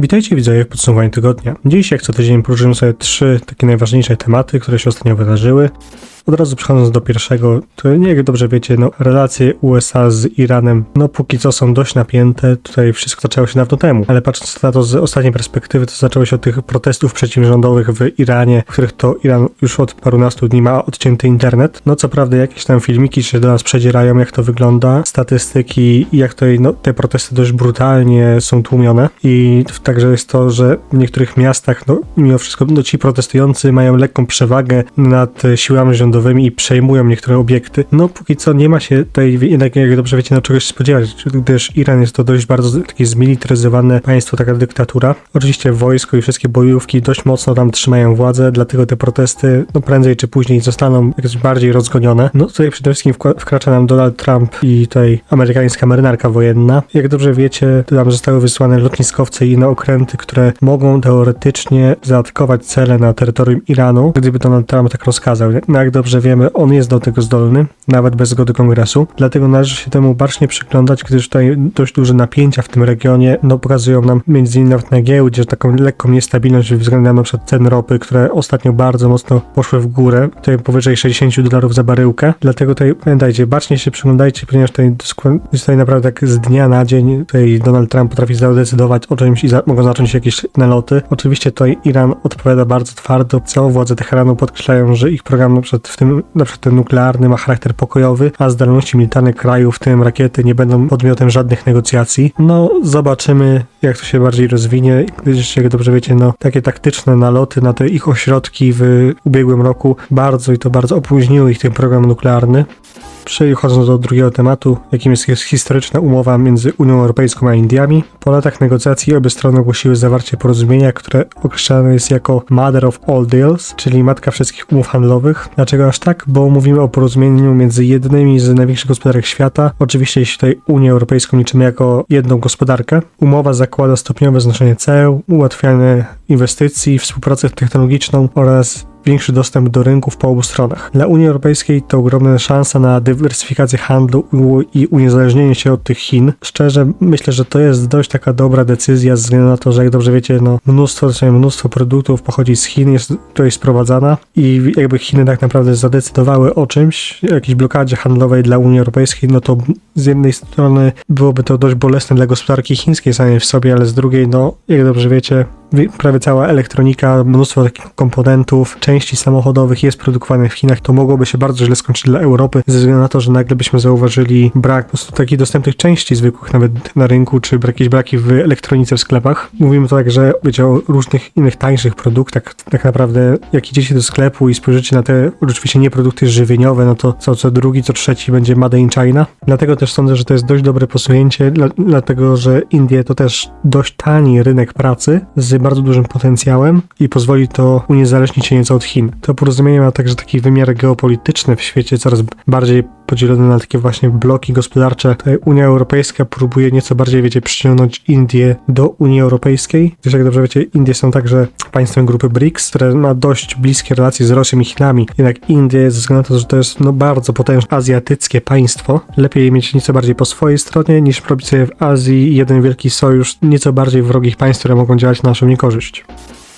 Witajcie widzowie w podsumowaniu tygodnia. Dziś jak co tydzień poruszymy sobie trzy takie najważniejsze tematy, które się ostatnio wydarzyły. Od razu przechodząc do pierwszego, to nie jak dobrze wiecie, no relacje USA z Iranem, no póki co są dość napięte, tutaj wszystko zaczęło się dawno temu, ale patrząc na to z ostatniej perspektywy, to zaczęło się od tych protestów przeciwrządowych w Iranie, w których to Iran już od parunastu dni ma odcięty internet. No co prawda jakieś tam filmiki się do nas przedzierają, jak to wygląda, statystyki i jak tutaj no, te protesty dość brutalnie są tłumione i także jest to, że w niektórych miastach, no mimo wszystko, no ci protestujący mają lekką przewagę nad siłami rządowymi i przejmują niektóre obiekty. No póki co nie ma się tutaj, jednak jak dobrze wiecie, no czegoś spodziewać, gdyż Iran jest to dość bardzo takie zmilitaryzowane państwo, taka dyktatura. Oczywiście wojsko i wszystkie bojówki dość mocno tam trzymają władzę, dlatego te protesty, no prędzej czy później zostaną jakieś bardziej rozgonione. No tutaj przede wszystkim wkracza nam Donald Trump i tutaj amerykańska marynarka wojenna. Jak dobrze wiecie, tam zostały wysłane lotniskowce i inne okręty, które mogą teoretycznie zaatakować cele na terytorium Iranu, gdyby Donald Trump tak rozkazał. No jak dobrze wiemy, on jest do tego zdolny, nawet bez zgody kongresu. Dlatego należy się temu bacznie przyglądać, gdyż tutaj dość duże napięcia w tym regionie, no pokazują nam innymi nawet na giełdzie taką lekką niestabilność względem przykład cen ropy, które ostatnio bardzo mocno poszły w górę, tutaj powyżej 60 dolarów za baryłkę. Dlatego tutaj pamiętajcie, bacznie się przyglądajcie, ponieważ tutaj, tutaj naprawdę tak z dnia na dzień tutaj Donald Trump potrafi zadecydować o czymś i za- mogą zacząć się jakieś naloty. Oczywiście tutaj Iran odpowiada bardzo twardo, co władze Teheranu podkreślają, że ich program przykład w tym, na przykład ten nuklearny ma charakter pokojowy, a zdolności militarne kraju, w tym rakiety, nie będą podmiotem żadnych negocjacji. No, zobaczymy, jak to się bardziej rozwinie, gdyż jak dobrze wiecie, no, takie taktyczne naloty na te ich ośrodki w ubiegłym roku bardzo i to bardzo opóźniły ich ten program nuklearny. Przechodząc do drugiego tematu, jakim jest historyczna umowa między Unią Europejską a Indiami. Po latach negocjacji obie strony ogłosiły zawarcie porozumienia, które określane jest jako Mother of All Deals, czyli matka wszystkich umów handlowych. Dlaczego aż tak? Bo mówimy o porozumieniu między jednymi z największych gospodarek świata. Oczywiście jeśli tutaj Unię Europejską liczymy jako jedną gospodarkę. Umowa zakłada stopniowe znoszenie ceł, ułatwianie inwestycji, współpracę technologiczną oraz większy dostęp do rynków po obu stronach. Dla Unii Europejskiej to ogromna szansa na dywersyfikację handlu i uniezależnienie się od tych Chin. Szczerze myślę, że to jest dość taka dobra decyzja ze względu na to, że jak dobrze wiecie, no mnóstwo, znaczy mnóstwo produktów pochodzi z Chin, jest tutaj sprowadzana i jakby Chiny tak naprawdę zadecydowały o czymś, jakiejś blokadzie handlowej dla Unii Europejskiej, no to z jednej strony byłoby to dość bolesne dla gospodarki chińskiej samej w sobie, ale z drugiej, no jak dobrze wiecie, Wi- prawie cała elektronika, mnóstwo takich komponentów, części samochodowych jest produkowanych w Chinach, to mogłoby się bardzo źle skończyć dla Europy, ze względu na to, że nagle byśmy zauważyli brak po prostu takich dostępnych części zwykłych nawet na rynku, czy jakieś braki w elektronice w sklepach. Mówimy to tak, że wiecie o różnych innych tańszych produktach, tak naprawdę jak idziecie do sklepu i spojrzycie na te oczywiście nie produkty żywieniowe, no to co, co drugi, co trzeci będzie made in China. Dlatego też sądzę, że to jest dość dobre posunięcie, dla, dlatego że Indie to też dość tani rynek pracy z bardzo dużym potencjałem i pozwoli to uniezależnić się nieco od Chin. To porozumienie ma także taki wymiar geopolityczny w świecie coraz bardziej podzielony na takie właśnie bloki gospodarcze. Tutaj Unia Europejska próbuje nieco bardziej, wiecie, przyciągnąć Indię do Unii Europejskiej. Gdyż jak dobrze wiecie, Indie są także państwem grupy BRICS, które ma dość bliskie relacje z Rosją i Chinami. Jednak Indie, ze względu na to, że to jest no, bardzo potężne azjatyckie państwo, lepiej mieć nieco bardziej po swojej stronie, niż robić sobie w Azji jeden wielki sojusz nieco bardziej wrogich państw, które mogą działać na naszą niekorzyść.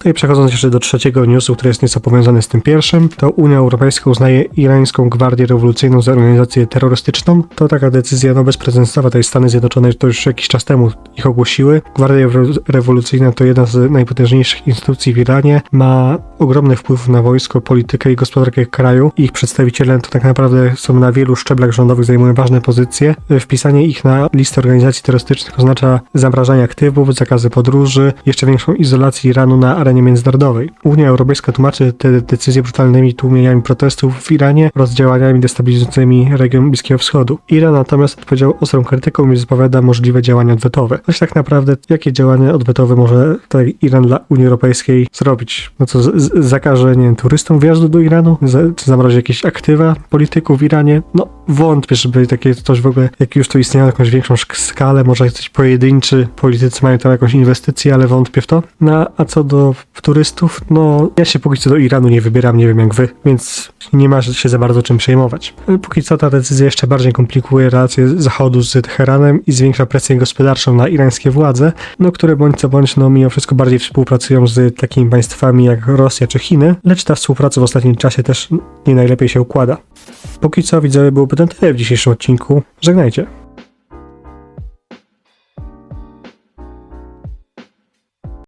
No i przechodząc jeszcze do trzeciego newsu, który jest nieco powiązany z tym pierwszym, to Unia Europejska uznaje Irańską Gwardię Rewolucyjną za organizację terrorystyczną. To taka decyzja no, bezprecedensowa, tutaj Stany Zjednoczone to już jakiś czas temu ich ogłosiły. Gwardia Re- Rewolucyjna to jedna z najpotężniejszych instytucji w Iranie, ma ogromny wpływ na wojsko, politykę i gospodarkę kraju. Ich przedstawiciele to tak naprawdę są na wielu szczeblach rządowych, zajmują ważne pozycje. Wpisanie ich na listę organizacji terrorystycznych oznacza zamrażanie aktywów, zakazy podróży, jeszcze większą izolację Iranu na arenie międzynarodowej. Unia Europejska tłumaczy te decyzje brutalnymi tłumieniami protestów w Iranie oraz działaniami destabilizującymi region Bliskiego Wschodu. Iran natomiast odpowiedział ostrą krytyką i zapowiada możliwe działania odwetowe. Choć tak naprawdę, jakie działania odwetowe może tutaj Iran dla Unii Europejskiej zrobić? No co, z- z- zakaże, nie wiem, turystom wjazdu do Iranu? Za, czy zamrozi jakieś aktywa polityków w Iranie? No, wątpię, żeby takie coś w ogóle, jak już to istniało jakąś większą skalę, może jacyś pojedynczy politycy mają tam jakąś inwestycję, ale wątpię w to. No, a co do turystów, no ja się póki co do Iranu nie wybieram, nie wiem jak wy, więc nie ma się za bardzo czym przejmować. Ale póki co ta decyzja jeszcze bardziej komplikuje relacje Zachodu z Teheranem i zwiększa presję gospodarczą na irańskie władze, no które bądź co bądź, no mimo wszystko bardziej współpracują z takimi państwami jak Rosja czy Chiny, lecz ta współpraca w ostatnim czasie też nie najlepiej się układa. Póki co widzowie byłoby to tyle w dzisiejszym odcinku. Żegnajcie.